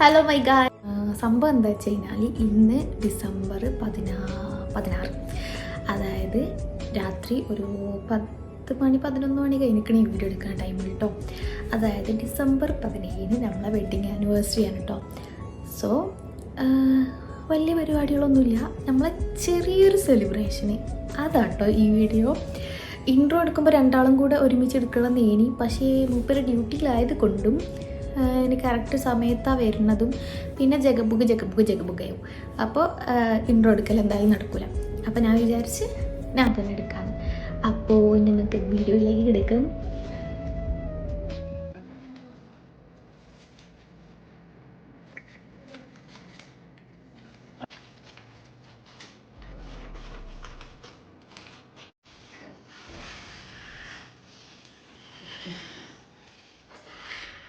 Hello my ഗാ സംഭവം എന്താ വെച്ച് കഴിഞ്ഞാൽ ഇന്ന് ഡിസംബർ പതിനാ പതിനാറ്. അതായത് രാത്രി ഒരു പത്ത് മണി പതിനൊന്ന് മണി കഴിഞ്ഞിരിക്കണേ വീഡിയോ എടുക്കുന്ന ടൈമിൽ കേട്ടോ അതായത് ഡിസംബർ പതിനേഴിന് നമ്മളെ വെഡിങ് ആനിവേഴ്സറി ആണ് കേട്ടോ സോ വലിയ പരിപാടികളൊന്നുമില്ല. നമ്മളെ ചെറിയൊരു സെലിബ്രേഷന് അതാട്ടോ ഈ വീഡിയോ. ഇൻട്രോ എടുക്കുമ്പോൾ രണ്ടാളും കൂടെ ഒരുമിച്ച് എടുക്കണം നേനി. പക്ഷേ മൂപ്പര് ഡ്യൂട്ടിയിലായത് കൊണ്ടും എനിക്ക് കറക്റ്റ് സമയത്താണ് വരുന്നതും. പിന്നെ ജഗബുഗ് ജഗബുഗ് ജഗബുഗയും അപ്പോൾ ഇൻട്രോ എടുക്കൽ എന്തായാലും നടക്കില്ല അപ്പോൾ ഞാൻ വിചാരിച്ച് ഞാൻ തന്നെ എടുക്കാം അപ്പോൾ ഇന്നത്തെ വീഡിയോയിലേക്ക് എടുക്കും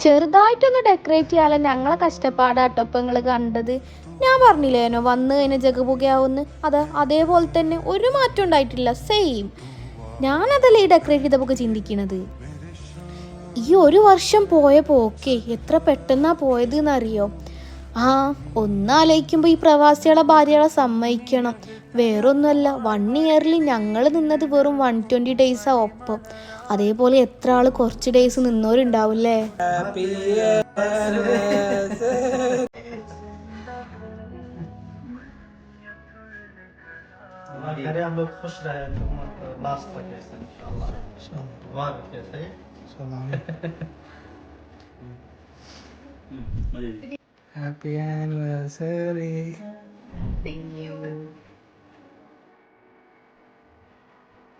ചെറുതായിട്ടൊന്ന് ഡെക്കറേറ്റ് ചെയ്യാലോ ഞങ്ങളെ കഷ്ടപ്പാടാട്ടോ നിങ്ങൾ കണ്ടത്. ഞാൻ പറഞ്ഞില്ലേനോ വന്ന് കഴിഞ്ഞാൽ ജഗപുകയാവുന്ന്. അത് അതേപോലെ തന്നെ ഒരു മാറ്റം ഉണ്ടായിട്ടില്ല സെയിം ഞാനതല്ലേ ഈ ഡെക്കറേറ്റ് ചെയ്തപ്പോൾ ചിന്തിക്കണത്? ഈ ഒരു വർഷം പോയ ഓക്കെ എത്ര പെട്ടെന്നാ പോയത് എന്നറിയോ ആ ഒന്നാലോചിക്കുമ്പോൾ ഈ പ്രവാസികളെ ഭാര്യകളെ സമ്മതിക്കണം വേറൊന്നുമല്ല വൺ ഇയറിൽ ഞങ്ങൾ നിന്നത് വെറും വൺ ട്വൻറ്റി ഡേയ്സാ ഒപ്പം അതേപോലെ എത്ര ആൾ കുറച്ച് ഡേയ്സ് നിന്നവരുണ്ടാവില്ലേ करे हम लोग खुश रहे तुम लास्ट तक ऐसे इंशाल्लाह मुबारक Happy anniversary. Thank you.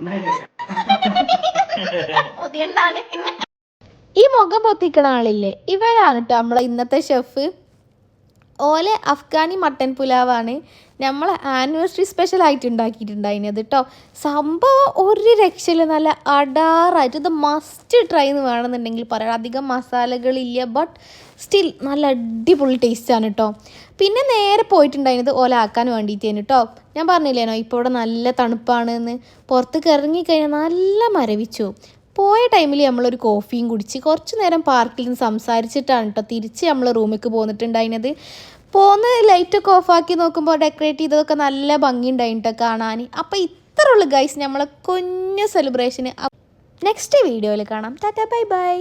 ഈ മുഖം പൊത്തിക്കണ ആളില്ലേ ഇവരാണ് കേട്ടോ നമ്മളെ ഇന്നത്തെ ഷെഫ് ഓലെ അഫ്ഗാനി മട്ടൻ പുലാവാണ് നമ്മൾ ആനിവേഴ്സറി സ്പെഷ്യൽ ആയിട്ട് ഉണ്ടാക്കിയിട്ടുണ്ടായിരുന്നത് കേട്ടോ സംഭവം ഒരു രക്ഷയില്ല. നല്ല അടാറായിട്ട്. ഇത് മസ്റ്റ് ട്രൈ എന്ന് വേണമെന്നുണ്ടെങ്കിൽ പറയാം. അധികം മസാലകളില്ല ബട്ട് സ്റ്റിൽ നല്ല അടിപൊളി ടേസ്റ്റാണ് കേട്ടോ പിന്നെ നേരെ പോയിട്ടുണ്ടായിരുന്നത് ഓല ആക്കാൻ വേണ്ടിയിട്ടേന് കേട്ടോ ഞാൻ പറഞ്ഞില്ലേനോ ഇപ്പോൾ ഇവിടെ നല്ല തണുപ്പാണ് എന്ന് പുറത്തേക്ക് ഇറങ്ങിക്കഴിഞ്ഞാൽ നല്ല മരവിച്ചു. പോയ ടൈമിൽ നമ്മളൊരു കോഫിയും കുടിച്ച് കുറച്ച് നേരം പാർക്കിൽ നിന്ന് സംസാരിച്ചിട്ടാണ് കേട്ടോ തിരിച്ച് നമ്മൾ റൂമിലേക്ക് പോന്നിട്ടുണ്ടായിരുന്നത് പോന്ന് ലൈറ്റൊക്കെ ഓഫാക്കി നോക്കുമ്പോൾ ഡെക്കറേറ്റ് ചെയ്തതൊക്കെ നല്ല ഭംഗിയുണ്ടായിട്ടോ കാണാൻ അപ്പോൾ ഇത്ര ഉള്ളു ഗൈസ് നമ്മളെ കുഞ്ഞു സെലിബ്രേഷന് നെക്സ്റ്റ് വീഡിയോയിൽ കാണാം. Tata bye bye